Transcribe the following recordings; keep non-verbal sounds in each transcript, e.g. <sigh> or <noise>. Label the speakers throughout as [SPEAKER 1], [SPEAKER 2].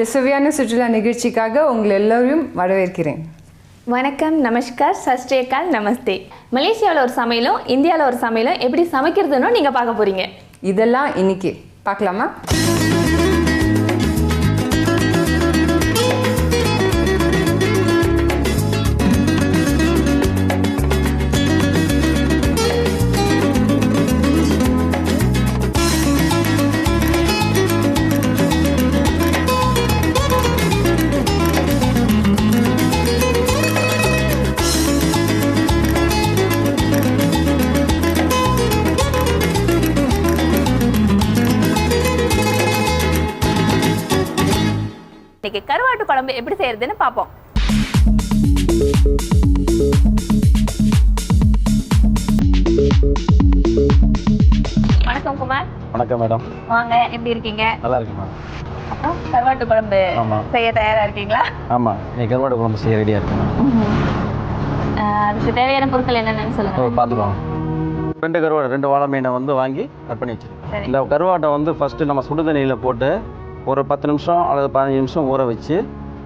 [SPEAKER 1] இந்த சுவையான சுற்றுலா நிகழ்ச்சிக்காக உங்களை எல்லோரையும் வரவேற்கிறேன்.
[SPEAKER 2] வணக்கம் நமஸ்கார் சஸ்ரீகால் நமஸ்தே. மலேசியாவில் ஒரு சமையலும் இந்தியாவில் ஒரு சமையலும் எப்படி சமைக்கிறதுன்னு நீங்கள் பார்க்க போறீங்க?
[SPEAKER 1] இதெல்லாம் இன்னைக்கு பார்க்கலாமா?
[SPEAKER 2] குழம்பு எப்படி செய்யறதுன்னு பார்ப்போம். வணக்கம் குமார்.
[SPEAKER 3] வணக்கம் மேடம்.
[SPEAKER 2] வாங்க எப்படி இருக்கீங்க?
[SPEAKER 3] நல்லா இருக்கு மேடம்.
[SPEAKER 2] கருவாட்டு குழம்பு
[SPEAKER 3] ஆமா.
[SPEAKER 2] செய்ய தயாரா இருக்கீங்களா?
[SPEAKER 3] ஆமாம் இன்னைக்கு கருவாடு குழம்பு செய்ய ரெடியாக இருக்கு
[SPEAKER 2] அதுக்கு தேவையான பொருட்கள் என்னென்னு சொல்லுங்க.
[SPEAKER 3] பார்த்துக்கோங்க ரெண்டு கருவாடு ரெண்டு வாழை மீனை வந்து வாங்கி கட் பண்ணி வச்சிருக்கேன்.
[SPEAKER 2] சரி.
[SPEAKER 3] இந்த கருவாட்டை வந்து ஃபஸ்ட்டு நம்ம சுடு தண்ணியில் போட்டு ஒரு பத்து நிமிஷம் அல்லது பதினஞ்சு நிமிஷம் ஊற வச்சு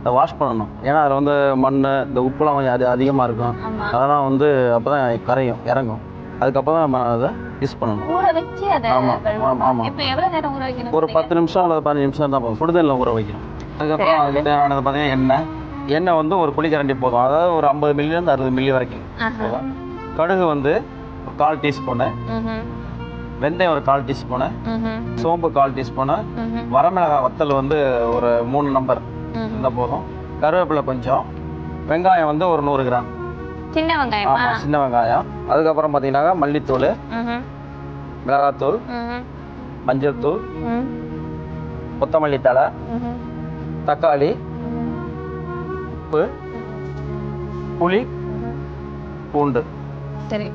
[SPEAKER 3] அதை வாஷ் பண்ணணும். ஏன்னா அதில் வந்து மண் இந்த உப்புலாம் கொஞ்சம் அது அதிகமாக இருக்கும். அதெல்லாம் வந்து அப்போ தான் கரையும் இறங்கும். அதுக்கப்புறம் தான் நம்ம அதை யூஸ் பண்ணணும்.
[SPEAKER 2] ஊற வச்சு அதை
[SPEAKER 3] ஆமா,
[SPEAKER 2] கழுவணும்.
[SPEAKER 3] ஆமா, ஆமா.
[SPEAKER 2] இப்போ எவ்வளவு நேரம் ஊற வைக்கணும்
[SPEAKER 3] ஒரு பத்து நிமிஷம் அல்லது பதினஞ்சு நிமிஷம் தான் சுடுதண்ணில் ஊற வைக்கணும். அதுக்கப்புறம் அதுக்கு தேவையானது பார்த்தீங்கன்னா எண்ணெய். எண்ணெய் வந்து ஒரு குழிக்கரண்டி போதும். அதாவது ஒரு ஐம்பது மில்லிலேருந்து அறுபது மில்லி வரைக்கும். கடுகு வந்து ஒரு கால் டீஸ்பூனு. வெந்தயம் ஒரு கால் டீஸ்பூனு. சோம்பு கால் டீஸ்பூனு. வரமிளகாய் வத்தல் வந்து ஒரு மூணு நம்பர். இருந்தால் போதும். கருவேப்பிலை கொஞ்சம். வெங்காயம் வந்து ஒரு நூறு கிராம்.
[SPEAKER 2] சின்ன வெங்காயமா?
[SPEAKER 3] ஆமாம் சின்ன வெங்காயம். அதுக்கப்புறம் பார்த்தீங்கன்னா மல்லித்தூள். மிளகாத்தூள். மஞ்சள் தூள். கொத்தமல்லி தழை. தக்காளி. உப்பு. புளி. பூண்டு.
[SPEAKER 2] சரி.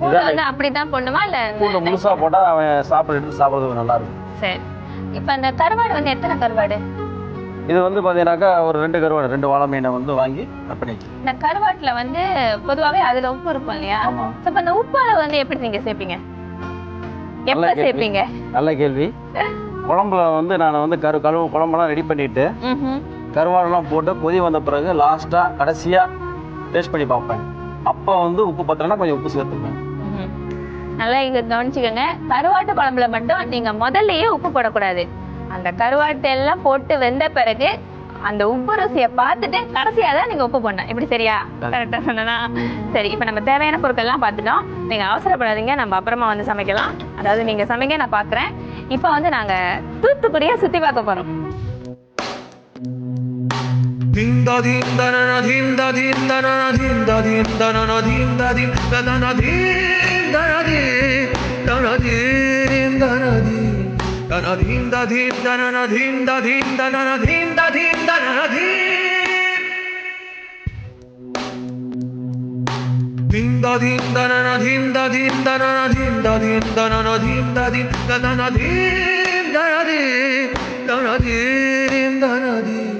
[SPEAKER 2] அப்படிதான் போடணுமா? இல்ல
[SPEAKER 3] பூண்டு முழுசா போட்டா அவன் சாப்பிட்டு சாப்பிட்றதுக்கு நல்லா இருக்கும்.
[SPEAKER 2] சரி. இப்போ அந்த கருவாடு வந்து எத்தனை கருவாடு?
[SPEAKER 3] இது வந்து பாத்தீங்கன்னாக்கா ஒரு ரெண்டு கருவாடு ரெண்டு வாழை மீனை வந்து வாங்கி கட் பண்ணி.
[SPEAKER 2] இந்த கருவாட்டுல வந்து பொதுவாகவே அதுல உப்பு இருக்கும் இல்லையா? அப்ப அந்த உப்பால வந்து எப்படி நீங்க சேர்ப்பீங்க எப்ப. சேர்ப்பீங்க
[SPEAKER 3] நல்ல கேள்வி. குழம்புல வந்து நான் வந்து கரு கழுவு குழம்பெல்லாம் ரெடி பண்ணிட்டு. கருவாடெல்லாம் போட்டு கொதி வந்த பிறகு லாஸ்டா கடைசியா டேஸ்ட் பண்ணி பார்ப்பேன். அப்போ வந்து உப்பு பத்தலைன்னா கொஞ்சம் உப்பு சேர்த்துப்பேன்.
[SPEAKER 2] நல்லா இங்க கவனிச்சுக்கோங்க. கருவாட்டு குழம்புல மட்டும் நீங்க முதல்லயே உப்பு போடக்கூடாது. அந்த கருவாட்டு எல்லாம் போட்டு வெந்த பிறகு அந்த உப்பு ருசியை பார்த்துட்டு கடைசியா தான் நீங்க உப்பு போடணும் இப்படி சரியா கரெக்டா சொன்னா சரி இப்போ நம்ம தேவையான பொருட்கள் எல்லாம் பார்த்துட்டோம் நீங்க அவசரப்படாதீங்க நம்ம அப்புறமா வந்து சமைக்கலாம் அதாவது நீங்க சமைங்க நான் பார்க்குறேன் இப்போ வந்து நாங்க தூத்துக்குடியை சுத்தி பார்க்க
[SPEAKER 4] dinda dinda na na dinda dinda na na dinda na dinda ধনধীন দধীন ধনধীন দধীন ধনধীন দধীন ধনধীন ধীন দধীন ধনধীন দধীন ধনধীন দধীন ধনধীন দধীন ধনধীন ধনধীন ধনধীন ধনধীন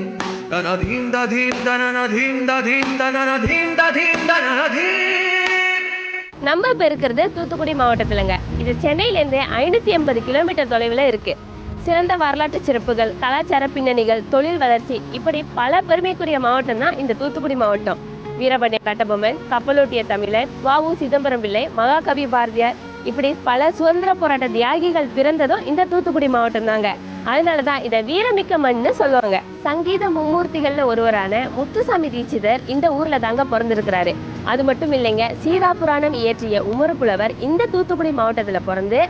[SPEAKER 4] ধনধীন দধীন ধনধীন দধীন ধনধীন দধীন ধনধীন
[SPEAKER 5] நம்ம இப்போ இருக்கிறது தூத்துக்குடி மாவட்டத்திலங்க. இது சென்னையிலேருந்து ஐநூற்றி எண்பது கிலோமீட்டர் தொலைவில் இருக்குது சிறந்த வரலாற்று சிறப்புகள் கலாச்சார பின்னணிகள் தொழில் வளர்ச்சி இப்படி பல பெருமைக்குரிய மாவட்டம் தான் இந்த தூத்துக்குடி மாவட்டம். வீரபாண்டிய கட்டபொம்மன் கப்பலோட்டிய தமிழர் வாவு சிதம்பரம் பிள்ளை மகாகவி பாரதியார் இப்படி பல சுதந்திர போராட்ட தியாகிகள் பிறந்ததும் இந்த தூத்துக்குடி மாவட்டம் தாங்க அதனால தான் இதை வீரமிக்க மண்னு சொல்லுவாங்க. சங்கீத மும்மூர்த்திகள்ல ஒருவரான முத்துசாமி தீட்சிதர் இந்த ஊர்ல தாங்க பிறந்திருக்கிறாரு. அது மட்டும் இல்லைங்க சீதா புராணம் இயற்றிய உமரப்புலவர் இந்த தூத்துக்குடி மாவட்டத்துல பிறந்து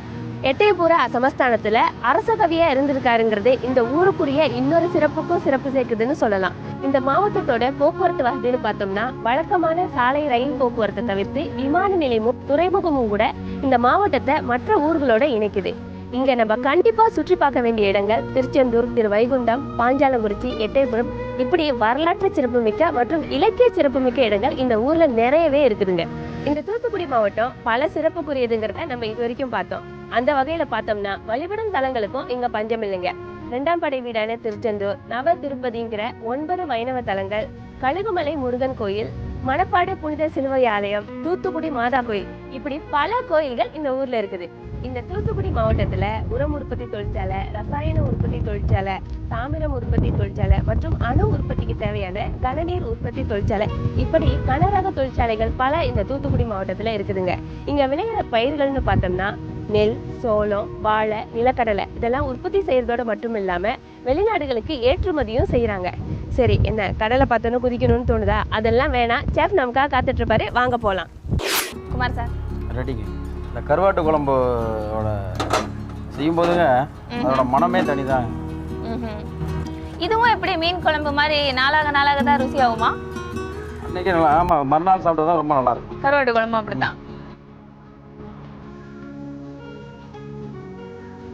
[SPEAKER 5] எட்டயபுர சமஸ்தானத்துல அரச கவியா இருந்திருக்காருங்கிறது இந்த ஊருக்குரிய இன்னொரு சிறப்புக்கும் சிறப்பு சேர்க்குதுன்னு சொல்லலாம். இந்த மாவட்டத்தோட போக்குவரத்து வசதின்னு பார்த்தோம்னா வழக்கமான சாலை ரயில் போக்குவரத்தை தவிர்த்து விமான நிலையமும் துறைமுகமும் கூட இந்த மாவட்டத்தை மற்ற ஊர்களோட இணைக்குது. இங்க நம்ம கண்டிப்பா சுற்றி பார்க்க வேண்டிய இடங்கள் திருச்செந்தூர் திரு வைகுண்டம் பாஞ்சாலங்குறிச்சி எட்டயபுரம். இப்படி வரலாற்று சிறப்புமிக்க மற்றும் இலக்கிய சிறப்புமிக்க இடங்கள் இந்த ஊர்ல நிறையவே இருக்குதுங்க. இந்த தூத்துக்குடி மாவட்டம் பல சிறப்புக்குரியதுங்கிறத நம்ம இது வரைக்கும் பார்த்தோம். அந்த வகையில பார்த்தோம்னா வழிபடும் தலங்களுக்கும் இங்க பஞ்சம் இல்லைங்க. ரெண்டாம் படை வீடான திருச்செந்தூர் நவ திருப்பதிங்கிற ஒன்பது வைணவ தலங்கள் கழுகுமலை முருகன் கோயில் மணப்பாடு புனித சிலுவை ஆலயம் தூத்துக்குடி மாதா கோயில் இப்படி பல கோயில்கள் இந்த ஊர்ல இருக்குது. இந்த தூத்துக்குடி மாவட்டத்துல உரம் உற்பத்தி தொழிற்சாலை ரசாயன உற்பத்தி தொழிற்சாலை தாமிரம் உற்பத்தி தொழிற்சாலை மற்றும் அணு உற்பத்திக்கு தேவையான கனநீர் உற்பத்தி தொழிற்சாலை. இப்படி கனரக தொழிற்சாலைகள் பல இந்த தூத்துக்குடி மாவட்டத்துல இருக்குதுங்க. இங்க விளையிற பயிர்கள்னு பார்த்தோம்னா நெல் சோளம் வாழை நிலக்கடலை இதெல்லாம் உற்பத்தி செய்யறதோட மட்டும் இல்லாம வெளிநாடுகளுக்கு ஏற்றுமதியும் செய்யறாங்க. சரி என்ன கடலை பார்த்தோன்னு குதிக்கணும்னு தோணுதா? அதெல்லாம் வேணாம். செஃப் நமக்காக காத்துட்டு இருப்பாரு. வாங்க போலாம்.
[SPEAKER 2] குமார் சார்?
[SPEAKER 3] ரெடிங்க. இந்த கருவாட்டு குழம்போட செய்யும்போதுங்க அதோட மனமே தனிதாங்க.
[SPEAKER 2] இதுவும் எப்படி மீன் குழம்பு மாதிரி நாளாக நாளாக தான் ருசி ஆகுமா?
[SPEAKER 3] அன்றைக்கி நல்லா ஆமாம் மறுநாள் சாப்பிட்டா தான் ரொம்ப நல்லா இருக்கும்
[SPEAKER 2] கருவாட்டு குழம்பு அப்படித்தான்.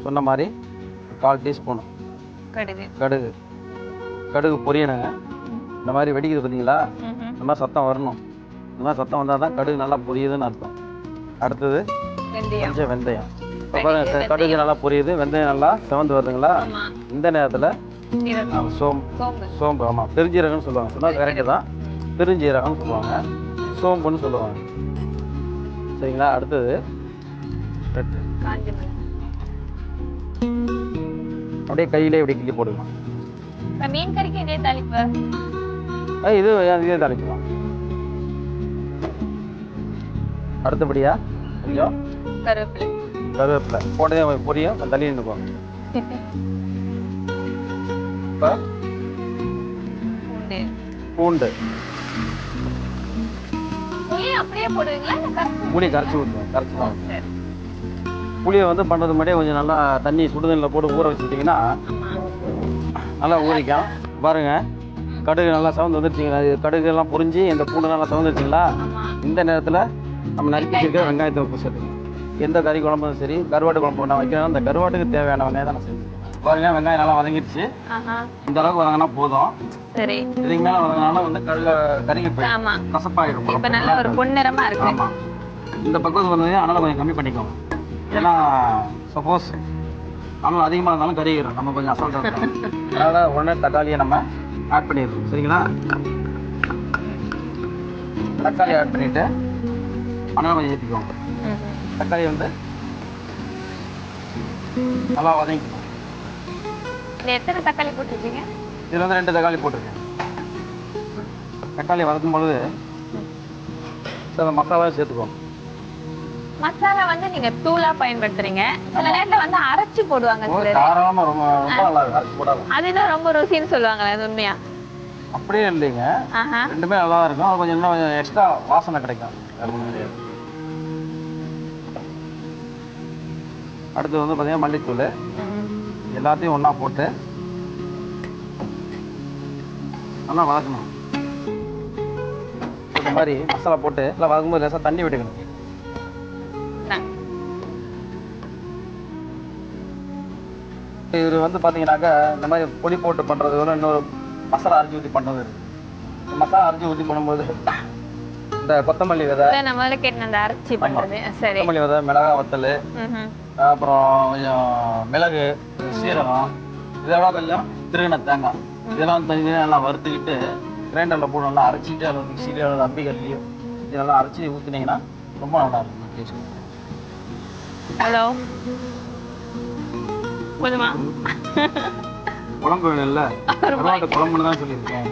[SPEAKER 3] சொன்ன மாதிரி கால் டீஸ்பூன்.
[SPEAKER 2] கடுகு.
[SPEAKER 3] கடுகு. கடுகு பொரியணுங்க. இந்த மாதிரி வெடிக்குது பார்த்தீங்களா. இந்த மாதிரி சத்தம் வரணும். மாதிரி சத்தம் வந்தால் தான் கடுகு நல்லா பொரியுதுன்னு அர்த்தம். அடுத்தது
[SPEAKER 2] வெந்தயம்.
[SPEAKER 3] கொஞ்சம் வெந்தயம். கடுகு நல்லா பொரியுது வெந்தயம் நல்லா செவந்து வருதுங்களா? இந்த நேரத்தில் சோம்பு.
[SPEAKER 2] சோம்பு
[SPEAKER 3] ஆமாம் பெருஞ்சீரகம்னு சொல்லுவாங்க. சொன்னால் கரெக்டு தான். பெருஞ்சீரகம்னு சொல்லுவாங்க. சோம்புன்னு சொல்லுவாங்க. சரிங்களா? அடுத்தது அப்படியே கையிலே இப்படி கிள்ளி
[SPEAKER 2] இப்ப மீன் கறிக்கு இதே தாளிப்பு.
[SPEAKER 3] இது இதே தாளிக்கலாம் அடுத்தபடியாக கொஞ்சம்
[SPEAKER 2] கருவேப்பிலை.
[SPEAKER 3] கருவேப்பிலை. போட்டதே பொரியும். தள்ளி நின்றுக்கும் இப்போ?
[SPEAKER 2] பூண்டு.
[SPEAKER 3] பூண்டு.
[SPEAKER 2] புளி அப்படியே போடுவீங்களா? இல்ல கரைச்சி
[SPEAKER 3] ஊற்றுவோம் கரைச்சி தான். புளியை வந்து பண்ணுறது முன்னாடியே கொஞ்சம் நல்லா தண்ணி சுடுதண்ணில் போட்டு ஊற வச்சுக்கிட்டிங்கன்னா
[SPEAKER 2] ஆமா
[SPEAKER 3] நல்லா ஊறிக்கும். பாருங்க. கடுகு நல்லா சவுந்து வந்துருச்சுங்களா கடுகு எல்லாம் புரிஞ்சு இந்த பூண்டு நல்லா சவுந்துருச்சுங்களா? இந்த நேரத்தில் நம்ம நறுக்கி வச்சிருக்கிற வெங்காயத்தை உப்பு சேர்த்து. எந்த கறி குழம்பும் சரி கருவாட்டு குழம்பு நான் வைக்கிறோம். அந்த கருவாட்டுக்கு தேவையான வெங்காயம் தான் சேர்த்து பாருங்க வெங்காயம் நல்லா வதங்கிடுச்சு. இந்த அளவுக்கு வதங்கினா போதும்.
[SPEAKER 2] சரி.
[SPEAKER 3] இதுக்கு மேலே வதங்கினாலும் வந்து கருக கறிக்கு போய்
[SPEAKER 2] ஆமா.
[SPEAKER 3] கசப்பாயிடும்
[SPEAKER 2] இப்ப நல்ல ஒரு பொன்னிறமா இருக்கு.
[SPEAKER 3] ஆமா. இந்த பக்கம் வந்து அதனால கொஞ்சம் கம்மி பண்ணிக்கோங்க. ஏன்னா சப்போஸ் ஆனால் அதிகமாக இருந்தாலும் கறிகிறோம் நம்ம கொஞ்சம் அசால்ட்டாக இருக்கோம் அதனால் உடனே தக்காளியை நம்ம ஆட் பண்ணிடுறோம் சரிங்களா? தக்காளி ஆட் பண்ணிவிட்டு ஆனால் கொஞ்சம் ஏற்றிக்கோங்க
[SPEAKER 2] ம்ஹும்.
[SPEAKER 3] தக்காளி வந்து நல்லா வதங்கிக்கணும்
[SPEAKER 2] எத்தனை தக்காளி போட்டுருக்கீங்க?
[SPEAKER 3] இதில் வந்து ரெண்டு தக்காளி போட்டிருக்கேன். தக்காளி வதக்கும் பொழுது சில மசாலாவும் சேர்த்துக்கோங்க.
[SPEAKER 2] மசாலா வந்து நீங்க தூளா பயன்படுத்துறீங்க. சில நேரத்துல வந்து அரைச்சு போடுவாங்க
[SPEAKER 3] காரமாக ரொம்ப ரொம்ப நல்லா அரைச்சி போடாது
[SPEAKER 2] அதுதான் ரொம்ப ருசின்னு சொல்லுவாங்களே அது உண்மையா?
[SPEAKER 3] அப்படியே இல்லைங்க. ரெண்டுமே நல்லா இருக்கும். அது கொஞ்சம் இன்னும் கொஞ்சம் எக்ஸ்ட்ரா வாசனை கிடைக்கும். அடுத்து வந்து பார்த்தீங்கன்னா மல்லித்தூள். எல்லாத்தையும் ஒன்றா போட்டு நல்லா வதக்கணும். இந்த மாதிரி மசாலா போட்டு எல்லாம் வதக்கும்போது லேசாக தண்ணி விட்டுக்கணும்.
[SPEAKER 2] இவர்
[SPEAKER 3] இது வந்து பார்த்தீங்கன்னாக்கா இந்த மாதிரி பொடி போட்டு பண்ணுறது வந்து இன்னொரு மசாலா அரைச்சி ஊற்றி பண்ணுறது மசாலா அரைச்சி ஊற்றி பண்ணும்போது இந்த கொத்தமல்லி விதை.
[SPEAKER 2] நான் முதல்ல கேட்டேன் அந்த அரைச்சி பண்றது. சரி.
[SPEAKER 3] கொத்தமல்லி விதை மிளகா வத்தல். அப்புறம் கொஞ்சம் மிளகு சீரகம் இதெல்லாம் கொஞ்சம் திருகின தேங்காய். இதெல்லாம் தனியாக நல்லா வறுத்துக்கிட்டு கிரைண்டரில் போட்டு நல்லா அரைச்சிட்டு அதில் மிக்சிலையோ அல்லது அம்பிகல்லையோ இது நல்லா அரைச்சி ஊற்றுனீங்கன்னா ரொம்ப நல்லா இருக்கும் டேஸ்ட்
[SPEAKER 2] ஹலோ? போதுமா?
[SPEAKER 3] குழம்பு வேணும் இல்லை கருவாட்டு குழம்புன்னு தான் சொல்லியிருக்கேன்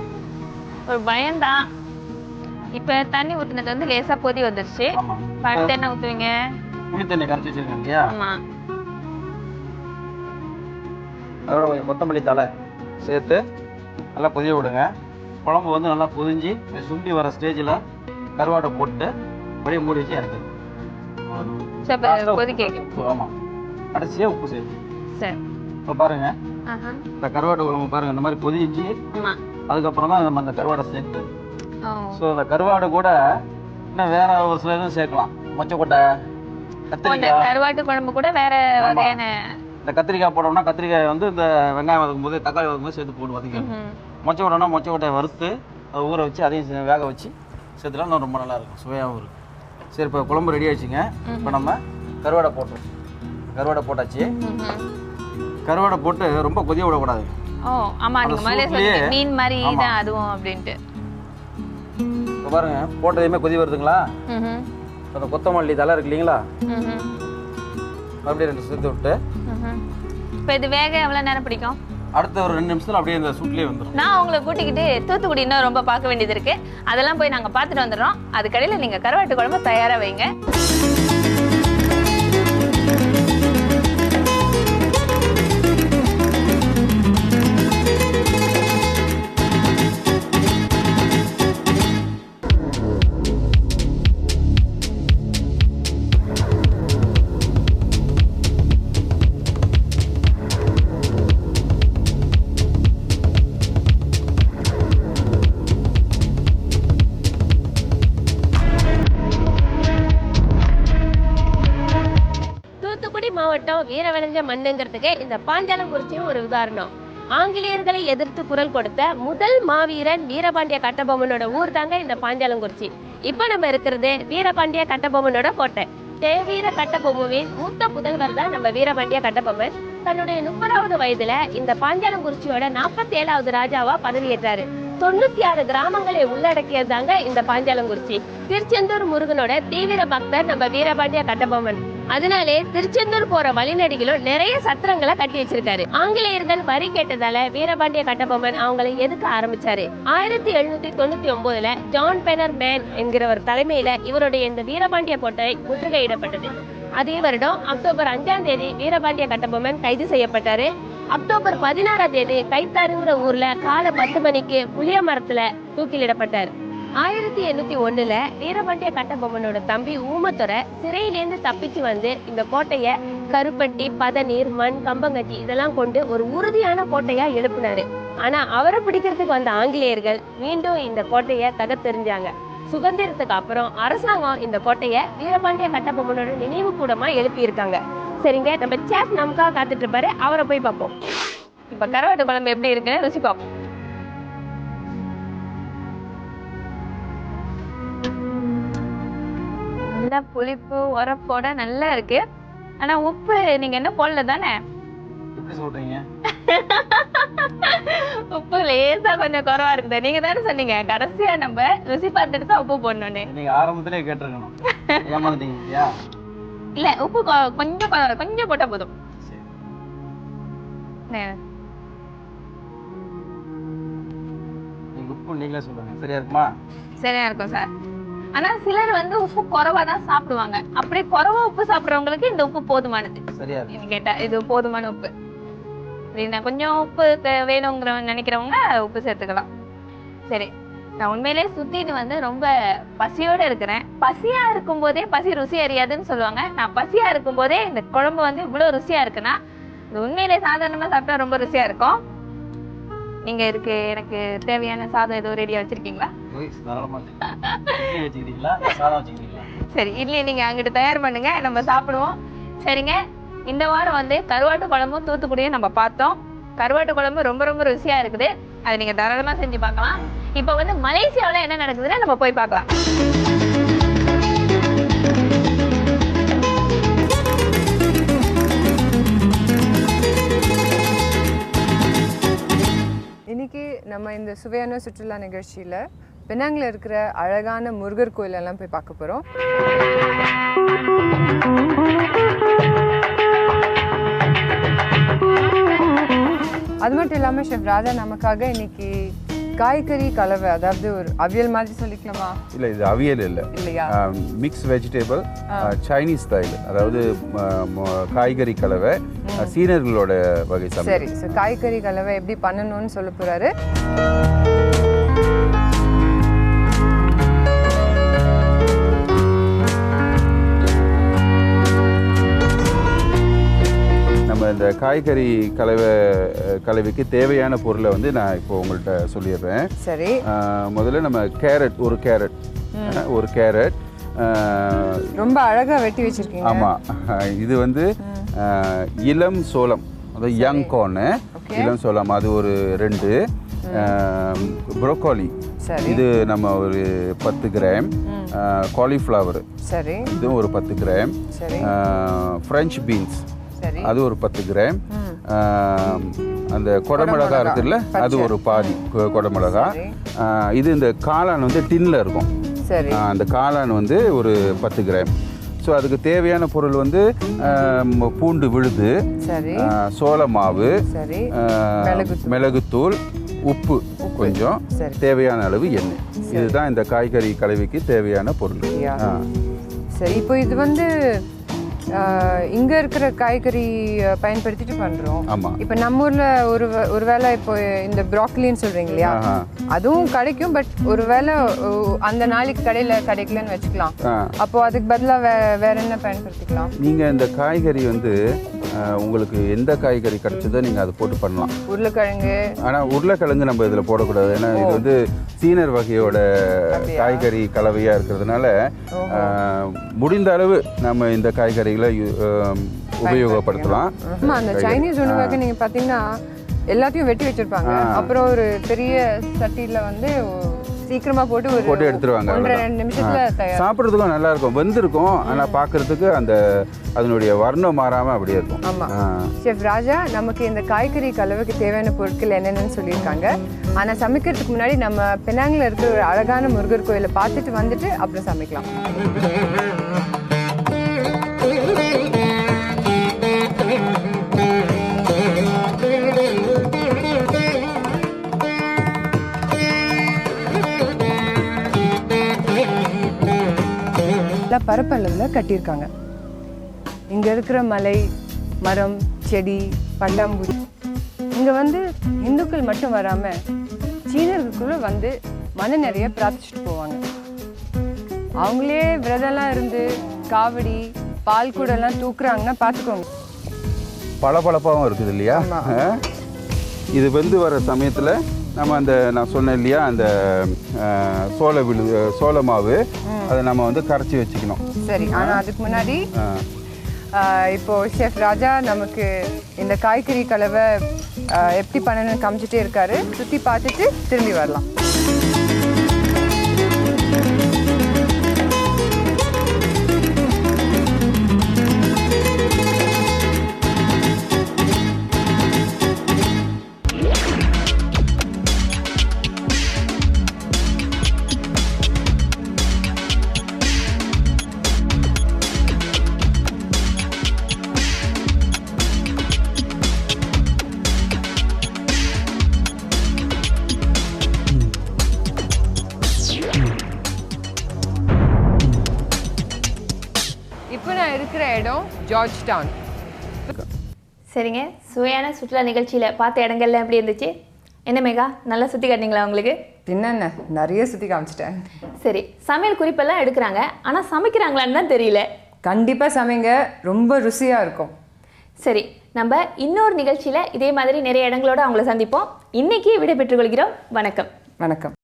[SPEAKER 2] ஒரு பயம்தான். இப்ப தண்ணி ஊத்துனது வந்து லேசா கொதி வந்துருச்சு. அடுத்து என்ன ஊத்துவீங்க?
[SPEAKER 3] புளி தண்ணி கரைச்சி வச்சிருக்கேன் இல்லையா
[SPEAKER 2] ஆமா.
[SPEAKER 3] அதோட கொஞ்சம் கொத்தமல்லி தலை சேர்த்து நல்லா கொதிய விடுங்க. குழம்பு வந்து நல்லா கொதிஞ்சு சுண்டி வர ஸ்டேஜில் கருவாட்டை போட்டு அப்படியே மூடி வச்சு இறக்குது ஆமாம் கடைசியாக உப்பு சேர்த்து.
[SPEAKER 2] சரி.
[SPEAKER 3] இப்போ பாருங்க. இந்த கருவாட்டு குழம்பு பாருங்க இந்த மாதிரி கொதிச்சு
[SPEAKER 2] ஆமா.
[SPEAKER 3] அதுக்கப்புறம் தான் நம்ம அந்த கருவாடை சேர்த்து ஸோ அந்த கருவாடு கூட இன்னும் வேற ஒரு சில இதுவும் சேர்க்கலாம். மொச்சக்கொட்டை கத்திரிக்காய்.
[SPEAKER 2] கருவாட்டு குழம்பு கூட வேற வகையான
[SPEAKER 3] இந்த கத்திரிக்காய் போட்டோம்னா கத்திரிக்காய் வந்து இந்த வெங்காயம் வதக்கும் போது தக்காளி வதக்கும் போது சேர்த்து போட்டு
[SPEAKER 2] ம்ஹும்.
[SPEAKER 3] மொச்சக்கொட்டைனா மொச்சக்கொட்டையை வறுத்து அதை ஊற வச்சு அதையும் வேக வச்சு சேர்த்துலாம் இன்னும் ரொம்ப நல்லா இருக்கும். சுவையாகவும் இருக்கும். சரி இப்போ குழம்பு ரெடி ஆயிடுச்சுங்க. இப்போ நம்ம கருவாடை போட்டோம் கருவாடை போட்டாச்சு. கருவாடை போட்டு ரொம்ப கொதிய விடக்கூடாது.
[SPEAKER 2] ஓ ஆமா நீங்க முதல்ல மீன் மாதிரி. தான் அதுவும் அப்படின்ட்டு.
[SPEAKER 3] பாருங்க போட்டதையுமே கொதி வருதுங்களா. அந்த கொத்தமல்லி தலை இருக்கு இல்லைங்களா. அப்படியே ரெண்டு சேர்த்து விட்டு.
[SPEAKER 2] இப்போ இது வேக எவ்வளோ நேரம் பிடிக்கும்?
[SPEAKER 3] அடுத்த ஒரு ரெண்டு நிமிஷத்துல அப்படியே இந்த சூட்லேயே வந்துடும்
[SPEAKER 2] நான் உங்களை கூட்டிக்கிட்டு தூத்துக்குடி இன்னும் ரொம்ப பார்க்க வேண்டியது இருக்கு. அதெல்லாம் போய் நாங்கள் பார்த்துட்டு வந்துடுறோம். அதுக்கடையில் நீங்கள் கருவாட்டு குழம்பு தயாராக வைங்க.
[SPEAKER 5] மண்ணுங்கிறதுக்கு இந்த பாஞ்சாலங்குறிச்சியும் ஒரு உதாரணம். ஆங்கிலேயர்களை எதிர்த்து குரல் கொடுத்த முதல் மாவீரன் வீரபாண்டிய கட்டபொம்மனோட ஊர் தாங்க இந்த பாஞ்சாலங்குறிச்சி இப்போ நம்ம இருக்கிறது வீரபாண்டிய கட்டபொம்மனோட கோட்டை. தேவீர கட்டபொம்முவின் மூத்த புதல்வர் தான் நம்ம வீரபாண்டிய கட்டபொம்மன். தன்னுடைய முப்பதாவது வயதுல இந்த பாஞ்சாலங்குறிச்சியோட நாற்பத்தி ஏழாவது ராஜாவா பதவியேற்றாரு. தொண்ணூத்தி ஆறு கிராமங்களை உள்ளடக்கியதாங்க இந்த பாஞ்சாலங்குறிச்சி திருச்செந்தூர் முருகனோட தீவிர பக்தர் நம்ம வீரபாண்டிய கட்டபொம்மன். அதனாலே திருச்செந்தூர் போற வழிநடிகளும் நிறைய சத்திரங்களை கட்டி வச்சிருக்காரு. ஆங்கிலேயர்கள் வரி கேட்டதால வீரபாண்டிய கட்டபொம்மன் அவங்களை எதுக்க ஆரம்பிச்சாரு? ஆயிரத்தி எழுநூத்தி தொண்ணூத்தி ஒன்பதுல ஜான் பெனர் மேன் என்கிறவர் தலைமையில இவருடைய இந்த வீரபாண்டிய கோட்டை முற்றுகையிடப்பட்டது அதே வருடம் அக்டோபர் அஞ்சாம் தேதி வீரபாண்டிய கட்டபொம்மன் கைது செய்யப்பட்டாரு. அக்டோபர் பதினாறாம் தேதி கைத்தாருங்கிற ஊர்ல காலை பத்து மணிக்கு புளிய மரத்துல தூக்கிலிடப்பட்டார். ஆயிரத்தி எண்ணூத்தி ஒண்ணுல வீரபாண்டிய கட்டபொம்மனோட தம்பி ஊமத்துறை சிறையிலேருந்து தப்பிச்சு வந்து இந்த கோட்டைய கருப்பட்டி பதநீர் மண் கம்பங்கட்டி இதெல்லாம் கொண்டு ஒரு உறுதியான கோட்டையா எழுப்பினாரு. ஆனா அவரை பிடிக்கிறதுக்கு வந்த ஆங்கிலேயர்கள் மீண்டும் இந்த கோட்டைய தகத்தெறிஞ்சாங்க சுதந்திரத்துக்கு அப்புறம் அரசாங்கம் இந்த கோட்டைய வீரபாண்டிய கட்டபொம்மனோட நினைவு கூடமா எழுப்பியிருக்காங்க. சரிங்க நம்ம சேஃப் நமக்காக காத்துட்டு இருப்பாரு. அவரை போய் பார்ப்போம்.
[SPEAKER 2] இப்போ கரவாட்டு குழம்பு எப்படி இருக்குன்னு ருசி பார்ப்போம் நல்லா புளிப்பு உரப்போட நல்லா இருக்கு. ஆனா உப்பு நீங்க என்ன போடல தானே? <laughs> உப்பு லேசா கொஞ்சம் குறவா இருக்குது நீங்க தானே சொன்னீங்க கடைசியா நம்ம ருசி பார்த்துட்டு தான் உப்பு போடணும்னு.
[SPEAKER 3] நீங்க ஆரம்பத்திலே கேட்டிருக்கணும்.
[SPEAKER 2] இல்ல உப்பு கொஞ்சம் கொஞ்சம் போட்டா போதும்.
[SPEAKER 3] உப்பு நீங்களே சொல்லுங்க. சரியா இருக்குமா?
[SPEAKER 2] சரியா இருக்கும் சார். ஆனா சிலர் வந்து உப்பு குறைவா தான் சாப்பிடுவாங்க. அப்படியே குறைவா உப்பு சாப்பிடுறவங்களுக்கு இந்த உப்பு போதுமானது. கேட்டா இது போதுமான உப்பு. கொஞ்சம் உப்பு வேணுங்கிற நினைக்கிறவங்க உப்பு சேர்த்துக்கலாம். சரி நான் உண்மையிலே சுத்திட்டு வந்து ரொம்ப பசியோட இருக்கிறேன். பசியா இருக்கும் போதே பசி ருசி அறியாதுன்னு சொல்லுவாங்க. நான் பசியா இருக்கும் போதே இந்த குழம்பு வந்து இவ்வளவு ருசியா இருக்குன்னா இது உண்மையிலே சாதாரணமா சாப்பிட்டா ரொம்ப ருசியா இருக்கும். நீங்க இருக்கு எனக்கு தேவையான சாதம் ஏதோ ரெடியா வச்சிருக்கீங்களா? சரி இட்லி நீங்க அங்கிட்டு தயார் பண்ணுங்க நம்ம சாப்பிடுவோம். சரிங்க இந்த வாரம் வந்து கருவாட்டு குழம்பும் தூத்துக்குடியும் நம்ம பார்த்தோம். கருவாட்டு குழம்பு ரொம்ப ரொம்ப ருசியா இருக்குது. அதை நீங்க தாராளமா செஞ்சு பார்க்கலாம். இப்போ வந்து மலேசியாவில் என்ன நடக்குதுன்னு நம்ம போய் பார்க்கலாம்.
[SPEAKER 1] இன்றைக்கி நம்ம இந்த சுவையான சுற்றுலா நிகழ்ச்சியில் பெனாங்கில் இருக்கிற அழகான முருகர் கோயிலெல்லாம் போய் பார்க்க போகிறோம் அது மட்டும் இல்லாமல் ஷெஃப் ராஜா நமக்காக இன்னைக்கு காய்கறி கலவை அதாவது ஒரு அவியல் மாதிரி சொல்லிக்கலாமா?
[SPEAKER 6] இல்லை இது அவியல் இல்லை.
[SPEAKER 1] இல்லையா?
[SPEAKER 6] மிக்ஸ் வெஜிடபிள் சைனீஸ் ஸ்டைல் அதாவது காய்கறி கலவை சீனர்களோட வகை
[SPEAKER 1] சரி. காய்கறி கலவை எப்படி பண்ணணும்னு சொல்ல போறாரு?
[SPEAKER 6] இந்த காய்கறி கலவை கலவைக்கு தேவையான பொருளை வந்து நான் இப்போ உங்கள்கிட்ட சொல்லிடுறேன்.
[SPEAKER 1] சரி.
[SPEAKER 6] முதல்ல நம்ம கேரட் ஒரு கேரட். ஒரு கேரட்.
[SPEAKER 1] ரொம்ப அழகா வெட்டி வச்சிருக்கீங்க.
[SPEAKER 6] ஆமாம் இது வந்து இளம் சோளம். அதாவது யங் கார்னு. இளம் சோளம். அது ஒரு ரெண்டு. ப்ரோக்கோலி இது நம்ம ஒரு பத்து கிராம். காலிஃப்ளவர்
[SPEAKER 1] சரி.
[SPEAKER 6] இதுவும் ஒரு பத்து கிராம். ஃப்ரெஞ்ச் பீன்ஸ் அது ஒரு பத்து கிராம். அந்த கொடமிளகா இருக்குல்ல அது ஒரு பாதி கொடமிளகா இது இந்த காளான் வந்து டின்ல இருக்கும். அந்த காளான் வந்து ஒரு பத்து கிராம். ஸோ அதுக்கு தேவையான பொருள் வந்து பூண்டு விழுது சோள மாவு
[SPEAKER 1] மிளகுத்தூள்.
[SPEAKER 6] உப்பு கொஞ்சம். தேவையான அளவு எண்ணெய். இதுதான் இந்த காய்கறி கலவைக்கு தேவையான பொருள்.
[SPEAKER 1] சரி இப்போ இது வந்து இங்க இருக்கிற காய்கறி பயன்படுத்திட்டு பண்றோம்.
[SPEAKER 6] ஆமா.
[SPEAKER 1] இப்போ நம்ம ஊர்ல ஒரு வே- ஒருவேளை இப்போ இந்த ப்ராக்லின்னு சொல்றீங்க இல்லையா. அதுவும் கிடைக்கும் பட் ஒருவேளை ஓ, அந்த நாளைக்கு கடையில கிடைக்கலன்னு வச்சுக்கலாம். அப்போ அதுக்கு பதிலா வே வேற என்ன பயன்படுத்திக்கலாம்?
[SPEAKER 6] நீங்கள் இந்த காய்கறி வந்து உங்களுக்கு எந்த காய்கறி கிடைச்சதோ நீங்கள் அதை போட்டு பண்ணலாம்.
[SPEAKER 1] உருளைக்கிழங்கு.
[SPEAKER 6] ஆனால் உருளைக்கிழங்கு நம்ம இதில் போடக்கூடாது. ஏன்னா இது வந்து சீனர் வகையோட காய்கறி கலவையாக இருக்கிறதுனால முடிந்த அளவு நம்ம இந்த காய்கறிகளை ஆம், உபயோகப்படுத்தலாம்.
[SPEAKER 1] ஆமா அந்த சைனீஸ் உணவாக நீங்க பாத்தீங்கன்னா எல்லாத்தையும் வெட்டி வச்சிருப்பாங்க. அப்புறம் ஒரு பெரிய சட்டியில வந்து சீக்கிரமா போட்டு ஒரு
[SPEAKER 6] போட்டு எடுத்துருவாங்க.
[SPEAKER 1] ரெண்டு நிமிஷத்துல
[SPEAKER 6] சாப்பிட்றதுக்கும் நல்லா இருக்கும் வெந்திருக்கும் ஆனால் பார்க்கறதுக்கு அந்த அதனுடைய வர்ணம் மாறாமல் அப்படியே இருக்கும்.
[SPEAKER 1] ஆமா. ஷெஃப் ராஜா நமக்கு இந்த காய்கறி கலவைக்கு தேவையான பொருட்கள் என்னென்னு சொல்லியிருக்காங்க. ஆனா சமைக்கிறதுக்கு முன்னாடி நம்ம பெனாங்கில் இருக்கிற ஒரு அழகான முருகர் கோயிலை பார்த்துட்டு வந்துட்டு அப்புறம் சமைக்கலாம். எல்லாம் பரப்பளவில் கட்டியிருக்காங்க. இங்க இருக்கிற மலை மரம் செடி பட்டாம்பூச்சி இங்க வந்து இந்துக்கள் மட்டும் வராம சீனர்களுக்குள்ள வந்து மன நிறைய பிரார்த்திச்சுட்டு போவாங்க. அவங்களே விரதம்லாம் இருந்து காவடி பால் கூடெல்லாம் தூக்குறாங்கன்னா பார்த்துக்கோங்க.
[SPEAKER 6] பளபளப்பாகவும் இருக்குது இல்லையா? இது வெந்து வர சமயத்தில் நம்ம அந்த நான் சொன்னேன் இல்லையா அந்த சோள விழு சோள மாவு அதை நம்ம வந்து கரைச்சி வச்சுக்கணும்.
[SPEAKER 1] சரி ஆனா அதுக்கு முன்னாடி இப்போ ஷெஃப் ராஜா நமக்கு இந்த காய்கறி கலவை எப்படி பண்ணணும்னு காமிச்சிட்டே இருக்காரு. சுற்றி பார்த்துட்டு திரும்பி வரலாம். இப்போ நான் இருக்கிற இடம் ஜார்ஜ் டவுன்
[SPEAKER 2] சரிங்க. சுவையான சுற்றுலா நிகழ்ச்சியில் பார்த்த இடங்கள்லாம் எப்படி இருந்துச்சு? என்ன மேகா? நல்லா சுற்றி காட்டினீங்களா உங்களுக்கு?
[SPEAKER 1] என்னென்ன நிறைய சுற்றி காமிச்சிட்டேன்.
[SPEAKER 2] சரி. சமையல் குறிப்பெல்லாம் எடுக்கிறாங்க. ஆனால் சமைக்கிறாங்களான்னு தான் தெரியல.
[SPEAKER 1] கண்டிப்பாக சமைங்க. ரொம்ப ருசியாக இருக்கும்.
[SPEAKER 2] சரி. நம்ம இன்னொரு நிகழ்ச்சியில் இதே மாதிரி நிறைய இடங்களோட அவங்கள சந்திப்போம். இன்னைக்கு விடை பெற்றுக் கொள்கிறோம். வணக்கம்.
[SPEAKER 1] வணக்கம்.